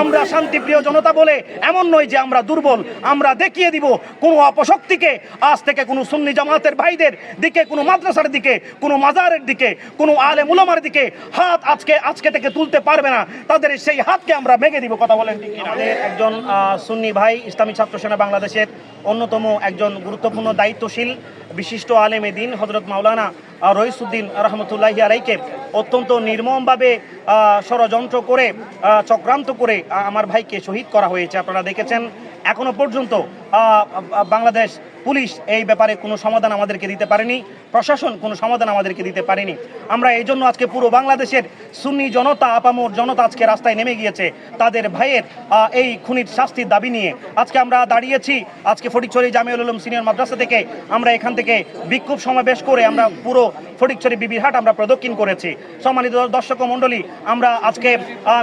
আমরা শান্তিপ্রিয় জনতা বলে এমন নয় যে আমরা দুর্বল, আমরা দেখিয়ে দিব কোনো অপশক্তিকে। আজ থেকে কোনো সুন্নি জামাতের ভাইদের দিকে, কোনো মাদ্রাসার দিকে, কোনো মাজারের দিকে, কোনো আলে মুলামার দিকে হাত আজকে আজকে থেকে তুলতে পারবে না। তাদের সেই হাতকে আমরা ভেঙে দিব, কথা বলেন একজন সুন্নি ভাই, ইসলামী ছাত্র সেনা বাংলাদেশের অন্যতম একজন গুরুত্বপূর্ণ দায়িত্বশীল, বিশিষ্ট আলেমে দিন হজরত মাওলানা রইসুদ্দিন রহমতুল্লাহি আলাইকে অত্যন্ত নির্মমভাবে ষড়যন্ত্র করে চক্রান্ত করে আমার ভাইকে শহীদ করা হয়েছে। আপনারা দেখেছেন, এখনও পর্যন্ত বাংলাদেশ পুলিশ এই ব্যাপারে কোনো সমাধান আমাদেরকে দিতে পারেনি। প্রশাসন কোনো সমাধান আমাদেরকে দিতে পারেনি। আমরা এই জন্য আজকে পুরো বাংলাদেশের সুন্নি জনতা, আপামোর জনতা আজকে রাস্তায় নেমে গিয়েছে। তাদের ভাইয়ের এই খুনির শাস্তির দাবি নিয়ে আজকে আমরা দাঁড়িয়েছি। আজকে ফটিকছড়ি জামিউল উলুম সিনিয়র মাদ্রাসা থেকে আমরা এখান থেকে বিক্ষোভ সমাবেশ করে আমরা পুরো ফটিকছড়ি বিবিরহাট আমরা প্রদক্ষিণ করেছি। সম্মানিত দর্শক মণ্ডলী, আমরা আজকে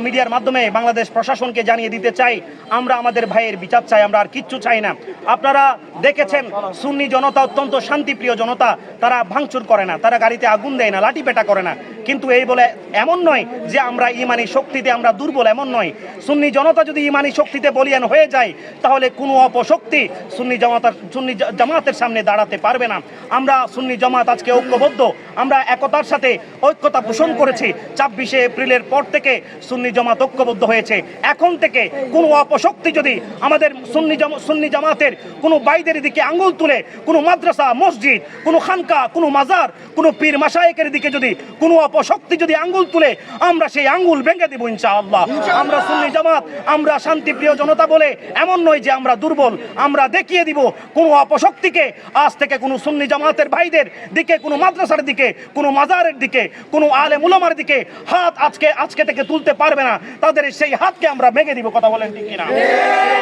মিডিয়ার মাধ্যমে বাংলাদেশ প্রশাসনকে জানিয়ে দিতে চাই। আমরা আমাদের ভাইয়ের বিচার চাই, আমরা আর কিচ্ছু চাই না। আপনারা দেখেছেন, সুন্নি জনতা অত্যন্ত শান্তিপ্রিয় জনতা, তারা ভাঙচুর করে না, তারা গাড়িতে আগুন দেয় না লাঠিপেটা করে না। কিন্তু এই বলে এমন নয় যে আমরা ইমানি শক্তিতে আমরা দুর্বল, এমন নয়। সুন্নি জনতা যদি ইমানি শক্তিতে বলিয়ান হয়ে যায়, তাহলে কোনো অপশক্তি সুন্নি জামাতার সুন্নি জামাতের সামনে দাঁড়াতে পারবে না। আমরা সুন্নি জামাত আজকে ঐক্যবদ্ধ। আমরা একতার সাথে ঐক্যতা পোষণ করেছি। ছাব্বিশে এপ্রিলের পর থেকে সুন্নি জামাত ঐক্যবদ্ধ হয়েছে। এখন থেকে কোনো অপশক্তি যদি আমাদের সুন্নি সুন্নি জামাতের কোনো বাইদের দিকে আঙ্গুল তুলে, কোনো মাদ্রাসা, মসজিদ, কোনো খানকা, কোনো মাজার, কোনো পীর মাসায়েকের দিকে যদি কোনো অপশক্তি যদি আঙ্গুল তুলে আমরা সেই আঙ্গুল ভেঙে দেবো ইনশাআল্লাহ। আমরা সুন্নি জামাত আমরা শান্তিপ্রিয় জনতা বলে এমন নয় যে আমরা দুর্বল আমরা দেখিয়ে দিব কোনো অপশক্তিকে। আজ থেকে কোনো সুন্নি জামাতের ভাইদের দিকে কোনো মাদ্রাসার দিকে কোনো মাজারের দিকে কোনো আলে মুলামার দিকে হাত আজকে আজকে থেকে তুলতে পারবে না। তাদের সেই হাতকে আমরা ভেঙে দিব কথা বলেন ঠিক কিনা?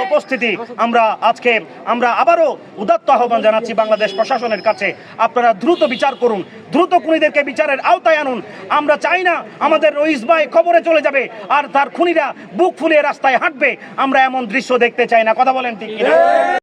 উপস্থিতি আমরা আজকে, আমরা আবারও উদাত্ত আহ্বান জানাচ্ছি বাংলাদেশ প্রশাসনের কাছে। আপনারা দ্রুত বিচার করুন, দ্রুত খুনিদেরকে বিচারের আওতায় আনুন। আমরা চাই না আমাদের রইস ভাই খবরে চলে যাবে, আর তার খুনিরা বুক ফুলিয়ে রাস্তায় হাঁটবে। আমরা এমন দৃশ্য দেখতে চাই না। কথা বলেন ঠিক